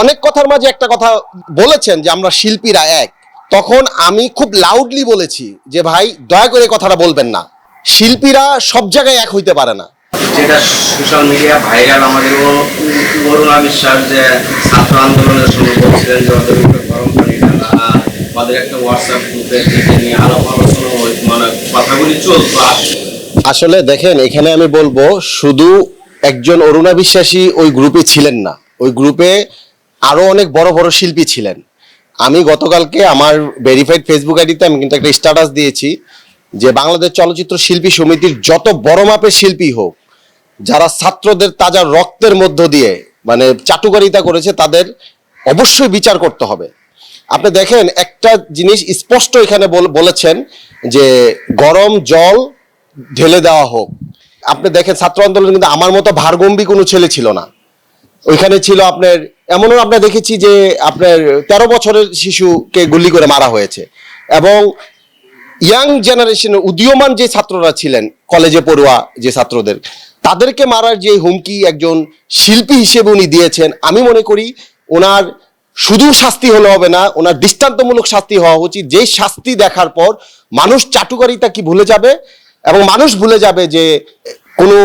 অনেক কথার মাঝে একটা কথা বলেছেন যে আমরা শিল্পীরা এক। তখন আমি খুব লাউডলি বলেছি যে ভাই দয়া করে কথাটা বলবেন না। শিল্পীরা সব জায়গায় এক হইতে পারে না। যেটা সোশ্যাল মিডিয়া ভাইরাল আমাদের ও অরুণা বিশ্বাস যে ছাত্র আন্দোলনের সময় বলছিলেন যে ওদের উপরে গরম পানি ঢালা আমাদের একটা হোয়াটসঅ্যাপ গ্রুপে নিয়ে আলাপ আলোচনা মানে কথাগুলি চলতো আসলে দেখেন এখানে আমি বলব শুধু একজন অরুণা বিশ্বাসী ওই গ্রুপে ছিলেন না। ওই গ্রুপে আরও অনেক বড় বড় শিল্পী ছিলেন। আমি গতকালকে আমার ভেরিফাইড ফেসবুক আইডিতে আমি কিন্তু একটা স্ট্যাটাস দিয়েছি যে বাংলাদেশ চলচ্চিত্র শিল্পী সমিতির যত বড় মাপের শিল্পী হোক, যারা ছাত্রদের তাজা রক্তের মধ্য দিয়ে মানে চাটুকারিতা করেছে, তাদের অবশ্যই বিচার করতে হবে। আপনি দেখেন, একটা জিনিস স্পষ্ট এখানে বল- বলেছেন যে গরম জল ঢেলে দেওয়া হোক। আপনি দেখেন, ছাত্র আন্দোলন কিন্তু আমার মতো ভারগম্বী কোনো ছেলে ছিল না। ওইখানে ছিল আপনার, এমনও আমরা দেখেছি যে আপনার তেরো বছরের শিশুকে গুলি করে মারা হয়েছে। এবং ইয়াং জেনারেশনের উদীয়মান যে ছাত্ররা ছিলেন, কলেজে পড়ুয়া যে ছাত্রদের, তাদেরকে মারার যে হুমকি একজন শিল্পী হিসেবে উনি দিয়েছেন, আমি মনে করি ওনার শুধু শাস্তি হলে হবে না, ওনার দৃষ্টান্তমূলক শাস্তি হওয়া উচিত। যেই শাস্তি দেখার পর মানুষ চাটুকারিতা কি ভুলে যাবে? এবং মানুষ ভুলে যাবে যে কোনো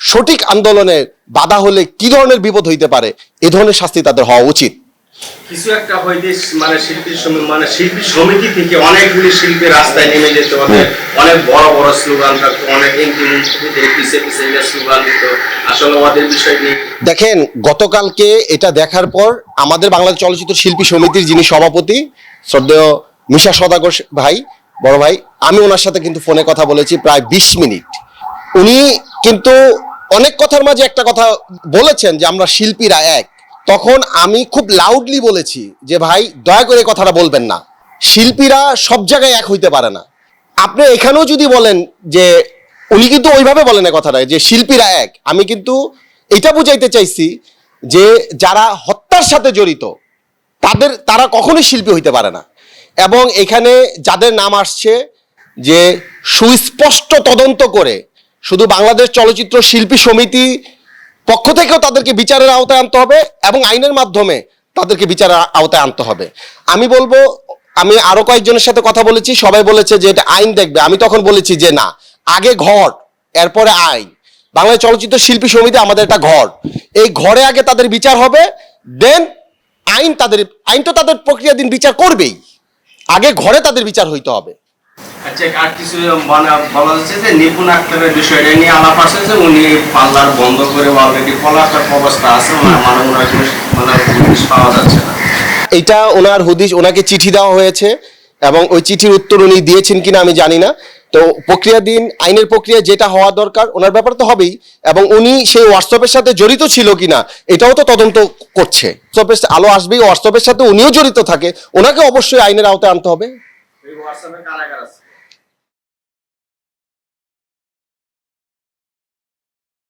সঠিক আন্দোলনের বাধা হলে কি ধরনের বিপদ হইতে পারে? এ ধরনের শাস্তি তাদের হওয়া উচিত। কিছু একটা হয়তো মানে শিল্পী মানে শিল্পী সমিতি থেকে অনেকগুলি শিল্পী রাস্তায় নেমে যেত ওদের অনেক বড় বড় স্লোগান থাকতো অনেক এমপি পিছিয়ে পিছিয়ে স্লোগান দিত। আসলে ওদের বিষয় নিয়ে দেখেন গতকালকে এটা দেখার পর আমাদের বাংলাদেশ চলচ্চিত্র শিল্পী সমিতির যিনি সভাপতি শ্রদ্ধেয় মিশা সদাগর ভাই বড় ভাই আমি ওনার সাথে কিন্তু ফোনে কথা বলেছি প্রায় বিশ মিনিট। উনি কিন্তু অনেক কথার মাঝে একটা কথা বলেছেন যে আমরা শিল্পীরা এক। তখন আমি খুব লাউডলি বলেছি যে, ভাই, দয়া করে কথাটা বলবেন না। শিল্পীরা সব জায়গায় এক হইতে পারে না। আপনি এখানেও যদি বলেন যে, উনি কিন্তু ওইভাবে বলেন এই কথাটা যে, শিল্পীরা এক। আমি কিন্তু এটা বুঝাইতে চাইছি যে, যারা হত্যার সাথে জড়িত, তাদের, তারা কখনোই শিল্পী হইতে পারে না। এবং এখানে যাদের নাম আসছে যে, সুস্পষ্ট তদন্ত করে শুধু বাংলাদেশ চলচ্চিত্র শিল্পী সমিতি পক্ষ থেকেও তাদেরকে বিচারের আওতায় আনতে হবে এবং আইনের মাধ্যমে তাদেরকে বিচারের আওতায় আনতে হবে। আমি বলব, আমি আরও কয়েকজনের সাথে কথা বলেছি, সবাই বলেছে যে এটা আইন দেখবে। আমি তখন বলেছি যে না, আগে ঘর, এরপরে আইন। বাংলা চলচ্চিত্র শিল্পী সমিতি আমাদের একটা ঘর। এই ঘরে আগে তাদের বিচার হবে, দেন আইন তাদের, আইন তো তাদের প্রক্রিয়াধীন বিচার করবেই। আগে ঘরে তাদের বিচার হইতে হবে। আচ্ছা আর কিছু মানে বলা যাচ্ছে যে নিপুণ আক্তারের বিষয়টা নিয়ে আলাপ আছে উনি পার্লার বন্ধ করে অলরেডি পলাতক অবস্থা আছে ওনার মানে ওনার মানে পুলিশ পাওয়া যাচ্ছে না। এইটা ওনার হুদিস ওনাকে চিঠি দেওয়া হয়েছে এবং ওই চিঠির উত্তর উনি দিয়েছেন কিনা আমি জানি না। তো প্রক্রিয়াধীন আইনের প্রক্রিয়া যেটা হওয়া দরকার ওনার ব্যাপার তো হবেই এবং উনি সেই হোয়াটসঅ্যাপের সাথে জড়িত ছিল কিনা এটাও তো তদন্ত করছে। হোয়াটসঅ্যাপের আলো আসবেই হোয়াটসঅ্যাপের সাথে উনিও জড়িত থাকে ওনাকে অবশ্যই আইনের আওতায় আনতে হবে। হোয়াটসঅ্যাপে কারাগার আছে।